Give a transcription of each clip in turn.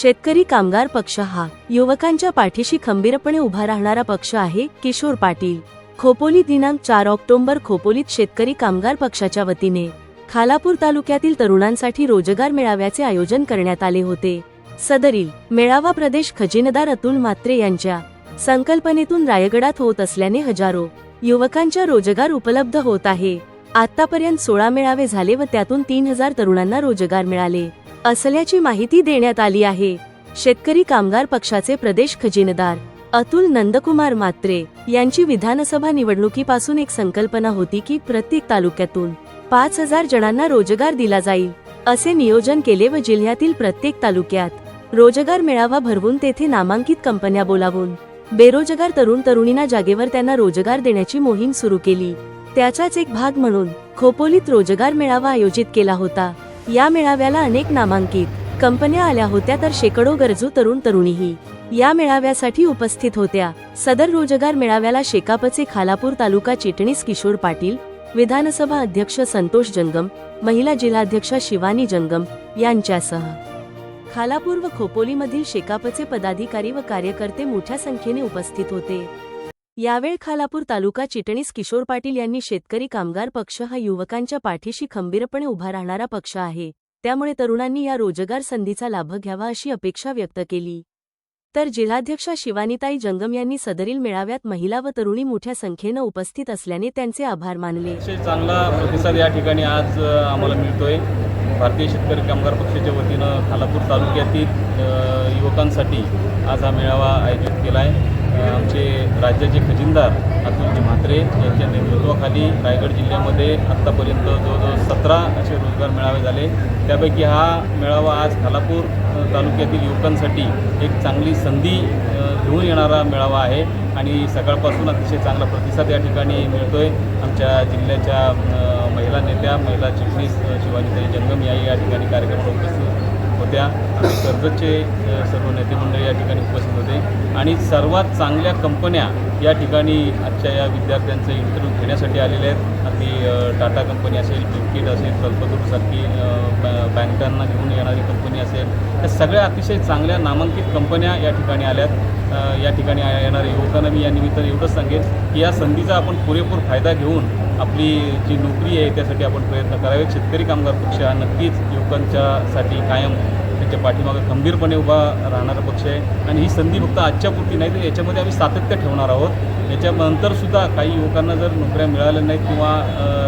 शेतकरी कामगार पक्ष हा युवकांच्या पाठीशी खंबीरपणे उभा राहणारा पक्ष आहे किशोर पाटील. खोपोली दिनांक चार ऑक्टोबर खोपोलीत शेतकरी कामगार पक्षाच्या वतीने खालापूर तालुक्यातील तरुणांसाठी रोजगार मेळाव्याचे आयोजन करण्यात आले होते. सदरील मेळावा प्रदेश खजिनदार अतुल म्हात्रे यांच्या संकल्पनेतून रायगडात होत असल्याने हजारो युवकांच्या रोजगार उपलब्ध होत आहे. आतापर्यंत सोळा मेळावे झाले व त्यातून तीन हजार तरुणांना रोजगार मिळाले. असल्याची माहिती देण्यात आली आहे. शेतकरी कामगार पक्षाचे प्रदेश खजिनदार अतुल नंदकुमार मात्रे यांची विधानसभा निवडणुकीपासून एक संकल्पना होती की प्रत्येक तालुक्यातून पाच हजार जणांना रोजगार दिला जाईल असे नियोजन केले व जिल्ह्यातील प्रत्येक तालुक्यात रोजगार मेळावा भरवून तेथे नामांकित कंपन्या बोलावून बेरोजगार तरुण तरुणींना जागेवर त्यांना रोजगार देण्याची मोहीम सुरू केली. त्याचाच एक भाग म्हणून खोपोलीत रोजगार मेळावा आयोजित केला होता. या मेळाव्याला अनेक नामांकित. कंपन्या आल्या होत्या तर शेकडो गरजू तरुण तरुणीही. या मेळाव्यासाठी उपस्थित होत्या. सदर रोजगार मेळाव्याला शेकापचे खालापूर तालुका चिटणीस किशोर पाटील विधानसभा अध्यक्ष संतोष जंगम महिला जिल्हाध्यक्षा शिवानी जंगम यांच्यासह. खालापूर व खोपोलीमधील शेकापचे पदाधिकारी व कार्यकर्ते मोठ्या संख्येने उपस्थित होते. यावेळ खालापूर तालुका चिटणीस किशोर पाटील यांनी शेतकरी कामगार पक्ष हा युवकांच्या पाठीशी खंबीरपणे उभा राहणारा पक्ष आहे. त्यामुळे तरुणांनी या रोजगार संधीचा लाभ घ्यावा अशी अपेक्षा व्यक्त केली. तर जिल्हाध्यक्षा शिवानीताई जंगम यांनी सदरील मेळाव्यात महिला व तरुणी मोठ्या संख्येनं उपस्थित असल्याने त्यांचे आभार मानले. चांगला प्रतिसाद या ठिकाणी आज आम्हाला मिळतोय. भारतीय शेतकरी कामगार पक्षाच्या वतीनं खालापूर तालुक्यातील युवकांसाठी आज हा मेळावा आयोजित केला आहे. आमचे राज्याचे खजिनदार अतुलजी म्हात्रे यांच्या नेतृत्वाखाली रायगड जिल्ह्यामध्ये आत्तापर्यंत जवळजवळ सतरा असे रोजगार मेळावे झाले. त्यापैकी हा मेळावा आज खालापूर तालुक्यातील युवकांसाठी एक चांगली संधी घेऊन येणारा मेळावा आहे आणि सकाळपासून अतिशय चांगला प्रतिसाद या ठिकाणी मिळतो आहे आमच्या जिल्ह्याच्या महिला नेत्या महिला चिटणीस अ, जंगम या या ठिकाणी कार्यक्रमाला उपस्थित होत्या आम्ही कर्जतचे सर्व नेते मंडळी या ठिकाणी उपस्थित होते. आणि सर्वात चांगल्या कंपन्या या ठिकाणी आजच्या या विद्यार्थ्यांचे इंटरव्ह्यू घेण्यासाठी आलेले आहेत. अगदी टाटा कंपनी असेल बिस्किट असेल कल्पतरूसारखी बँकांना घेऊन येणारी कंपनी असेल. या सगळ्या अतिशय चांगल्या नामांकित कंपन्या या ठिकाणी आल्यात. या ठिकाणी येणाऱ्या युवकांना मी या निमित्ताने एवढंच सांगेन की या संधीचा आपण पुरेपूर फायदा घेऊन आपली जी नोकरी आहे त्यासाठी आपण प्रयत्न करावे शेतकरी कामगार पक्ष हा नक्कीच युवकांच्यासाठी कायम त्यांच्या पाठीमागं खंबीरपणे उभा राहणारा पक्ष आहे. आणि ही संधी फक्त आजच्या पुरती नाही तर याच्यामध्ये आम्ही सातत्य ठेवणार आहोत. याच्यानंतरसुद्धा काही युवकांना जर नोकऱ्या मिळाल्या नाहीत किंवा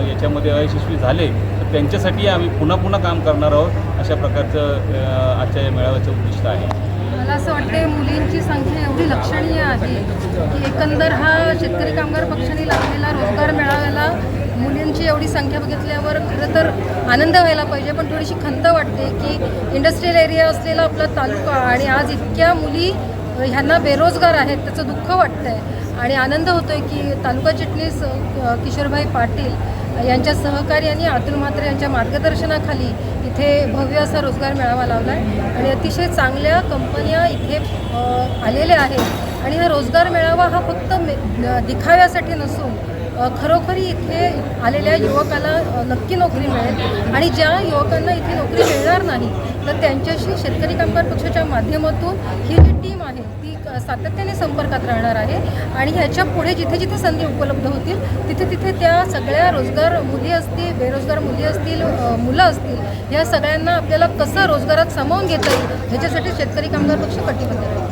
याच्यामध्ये अयशस्वी झाले तर त्यांच्यासाठी आम्ही पुन्हा पुन्हा काम करणार आहोत अशा प्रकारचं आजच्या या मेळाव्याचं उद्दिष्ट आहे. मला असं वाटते मुलींची संख्या एवढी लक्षणीय आहे की एकंदर हा शेतकरी कामगार पक्षाने लावलेला रोजगार मेळाव्याला मुलींची एवढी संख्या बघितल्यावर खरं तर आनंद व्हायला पाहिजे. पण थोडीशी खंत वाटते की इंडस्ट्रियल एरिया असलेला आपला तालुका आणि आज इतक्या मुली ह्यांना बेरोजगार आहेत त्याचं दुःख वाटतं आहे आणि आनंद होतो आहे की तालुका चिटणीस किशोरभाई पाटील यांच्या सहकार्याने अतुल म्हात्रे यांच्या मार्गदर्शनाखाली इथे भव्य असा रोजगार मेळावा लावला आहे आणि अतिशय चांगल्या कंपन्या इथे आलेल्या आहेत. आणि हा रोजगार मेळावा हा फक्त मे दिखाव्यासाठी नसून खरोखरी इथे आलेल्या युवकाला नक्की नोकरी मिळेल. आणि ज्या युवकांना इथे नोकरी मिळणार नाही तर त्यांच्याशी शेतकरी कामगार पक्षाच्या माध्यमातून ही जी टीम आहे सातत्याने संपर्कात राहणार आहे. आणि ह्याच्या पुढे जिथे जिथे संधी उपलब्ध होतील तिथे तिथे त्या सगळ्या रोजगार मुली असतील बेरोजगार मुली असतील मुलं असतील या सगळ्यांना आपल्याला कसं रोजगारात सामावून घेता येईल ह्याच्यासाठी शेतकरी कामगार पक्ष कटिबद्ध राहील